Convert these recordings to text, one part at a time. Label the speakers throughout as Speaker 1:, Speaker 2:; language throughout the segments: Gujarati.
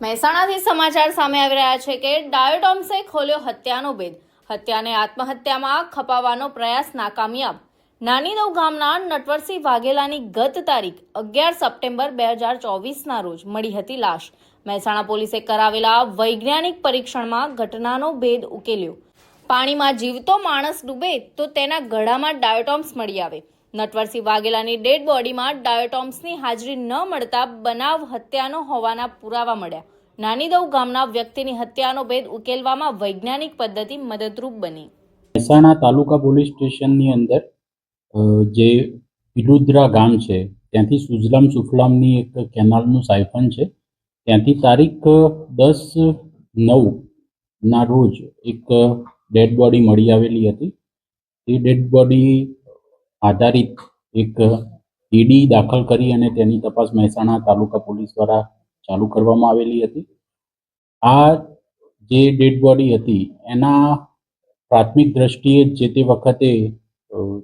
Speaker 1: મહેસાણાથી સમાચાર સામે આવી રહ્યા છે કે ડાયોટોમ્સે ખોલ્યો હત્યાનો ભેદ હત્યાને આત્મહત્યામાં ખપાવવાનો પ્રયાસ નાકામયાબ નાનીદવ ગામના નટવરસિંહ વાઘેલાની ગત તારીખ અગિયાર સપ્ટેમ્બર બે હજાર ચોવીસના રોજ મળી હતી લાશ. મહેસાણા પોલીસે કરાવેલા વૈજ્ઞાનિક પરીક્ષણમાં ઘટનાનો ભેદ ઉકેલ્યો. પાણીમાં જીવતો માણસ ડૂબે તો તેના ગળામાં ડાયોટોમ્સ મળી આવે. નટવરસિંહ વાઘેલાની ડેડ બોડીમાં ડાયોટોમ્સની હાજરી ન મળતા બનાવ હત્યાનો હોવાના પુરાવા મળ્યા. નાનીદવ ગામના વ્યક્તિની હત્યાનો ભેદ ઉકેલવામાં વૈજ્ઞાનિક પદ્ધતિ મદદરૂપ બની.
Speaker 2: મહેસાણા તાલુકા પોલીસ સ્ટેશનની અંદર જે પિલુદ્રા ગામ છે, ત્યાંથી સુજલામ સુફલામની એક કેનાલનું સાયફન છે. ત્યાંથી તારીખ દસ નવ ના રોજ એક ડેડ બોડી મળી આવેલી હતી. એ ડેડ બોડી આધારિત એક ઈડી દાખલ કરી અને તેની તપાસ મહેસાણા તાલુકા પોલીસ દ્વારા ચાલુ કરવામાં આવેલી હતી. આ જે ડેડ બોડી હતી, એના પ્રાથમિક દ્રષ્ટિએ જે તે વખતે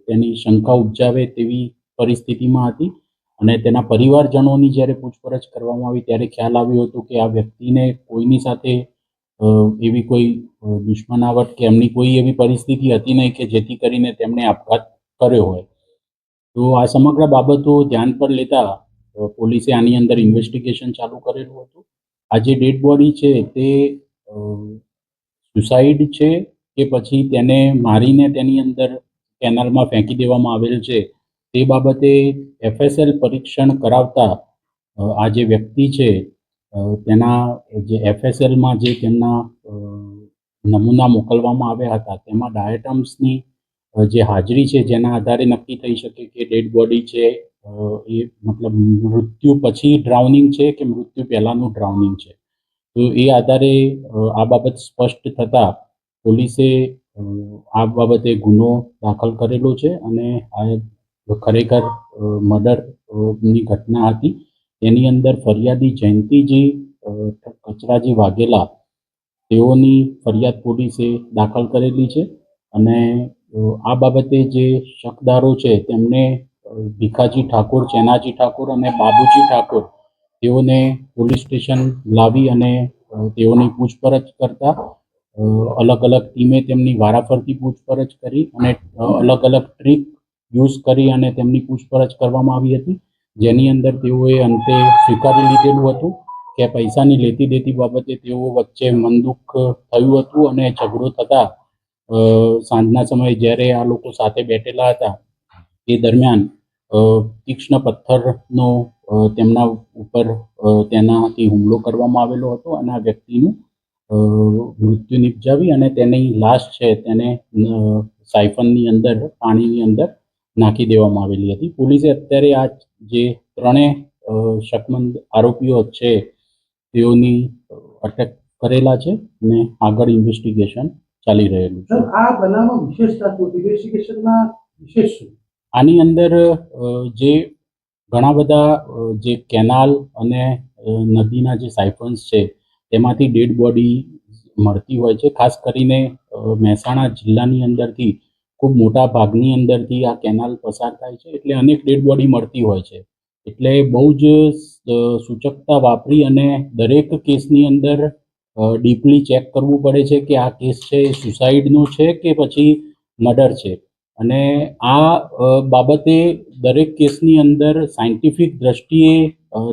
Speaker 2: તેની શંકા ઉપજાવે તેવી પરિસ્થિતિમાં હતી અને તેના પરિવારજનોની જ્યારે પૂછપરછ કરવામાં આવી ત્યારે ખ્યાલ આવ્યો હતો કે આ વ્યક્તિને કોઈની સાથે એવી કોઈ દુશ્મનાવટ કે એમની કોઈ એવી પરિસ્થિતિ હતી નહીં કે જેથી કરીને તેમણે આપઘાત કર્યો હોય. તો આ સમગ્ર બાબતો ધ્યાન પર લેતા પોલીસે આની અંદર ઇન્વેસ્ટિગેશન ચાલુ કરેલું હતું. આ જે ડેડ બોડી છે તે સુસાઇડ છે કે પછી તેને મારીને તેની અંદર કેનાલમાં ફેંકી દેવામાં આવેલ છે, તે બાબતે એફએસએલ પરીક્ષણ કરાવતા આ જે વ્યક્તિ છે તેના, જે એફએસએલમાં જે તેમના નમૂના મોકલવામાં આવ્યા હતા, તેમાં ડાયટમ્સની જે હાજરી છે જેના આધારે નક્કી થઈ શકે કે ડેડ બોડી છે એ મતલબ મૃત્યુ પછી ડ્રાઉનિંગ છે કે મૃત્યુ પહેલાંનું ડ્રાઉનિંગ છે? તો એ આધારે આ બાબત સ્પષ્ટ થતાં પોલીસે આ બાબતે ગુનો દાખલ કરેલો છે અને આ ખરેખર મર્ડરની ઘટના હતી. તેની અંદર ફરિયાદી જયંતિજી કચરાજી વાઘેલા તેઓની ફરિયાદ પોલીસે દાખલ કરેલી છે અને આ બાબતે જે શકદારો છે તેમને ભીખાજી ઠાકોર, ચેનાજી ઠાકોર અને બાબુજી ઠાકોર તેઓને પોલીસ સ્ટેશન લાવી અને તેઓની પૂછપરછ કરતા અલગ અલગ ટીમે તેમની વારાફરતી પૂછપરછ કરી અને અલગ અલગ ટ્રીક યુઝ કરી અને તેમની પૂછપરછ કરવામાં આવી હતી. જેની અંદર તેઓએ અંતે સ્વીકારી લીધેલું હતું કે પૈસાની લેતી દેતી બાબતે તેઓ વચ્ચે મનદુખ થયું હતું અને ઝઘડો થતા સાંજના સમયે જ્યારે આ લોકો સાથે બેઠેલા હતા એ દરમિયાન તીક્ષ્ણ પથ્થરનો તેમના ઉપર તેનાથી હુમલો કરવામાં આવેલો હતો અને આ વ્યક્તિનું મૃત્યુ નિપજાવી અને તેની લાશ છે તેને સાયફનની અંદર પાણીની અંદર નાખી દેવામાં આવેલી હતી. પોલીસે અત્યારે આ જે ત્રણેય અ, શકમંદ આરોપીઓ છે તેઓની અટક કરેલા છે અને આગળ ઇન્વેસ્ટિગેશન ચાલી રહેલું છે.
Speaker 3: આ બનાવમાં વિશેષતા ઇન્વેસ્ટિગેશનમાં વિશેષ શું?
Speaker 2: આની અંદર જે ઘણા બધા જે કેનાલ અને નદીના જે સાયફન્સ છે તેમાંથી ડેડ બોડી મળતી હોય છે. ખાસ કરીને મહેસાણા જિલ્લાની અંદરથી ખૂબ મોટા ભાગની અંદરથી આ કેનાલ પસાર થાય છે. એટલે અનેક ડેડ બોડી મળતી હોય છે. એટલે બહુ જ સૂચકતા વાપરી અને દરેક કેસની અંદર ડીપલી ચેક કરવું પડે છે કે આ કેસ છે, એ સુસાઇડનો છે કે પછી મર્ડર છે? અને આ બાબતે દરેક કેસની અંદર સાયન્ટિફિક દ્રષ્ટિએ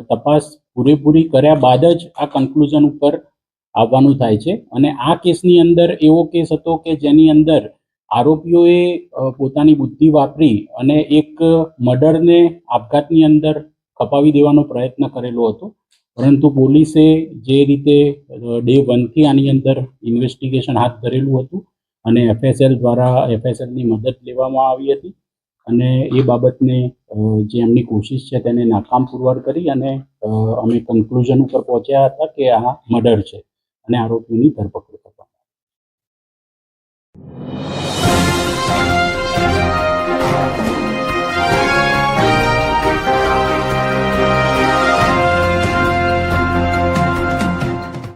Speaker 2: તપાસ પૂરેપૂરી કર્યા બાદ જ આ કન્ક્લુઝન ઉપર આવવાનું થાય છે. અને આ કેસની અંદર એવો કેસ હતો કે જેની અંદર આરોપીઓએ પોતાની બુદ્ધિ વાપરી અને એક મર્ડરને આપઘાતની અંદર ખપાવી દેવાનો પ્રયત્ન કરેલો હતો. પરંતુ પોલીસે જે રીતે ડે વનથી આની અંદર ઇન્વેસ્ટિગેશન હાથ ધરેલું હતું અને એફએસએલ દ્વારા એફએસએલની મદદ લેવામાં આવી હતી અને એ બાબતને જે એમની કોશિશ છે તેને નાકામ પુરવાર કરી અને અમે કન્ક્લુઝન ઉપર પહોંચ્યા હતા કે આ મર્ડર છે અને આરોપીની ધરપકડ કરવામાં આવી.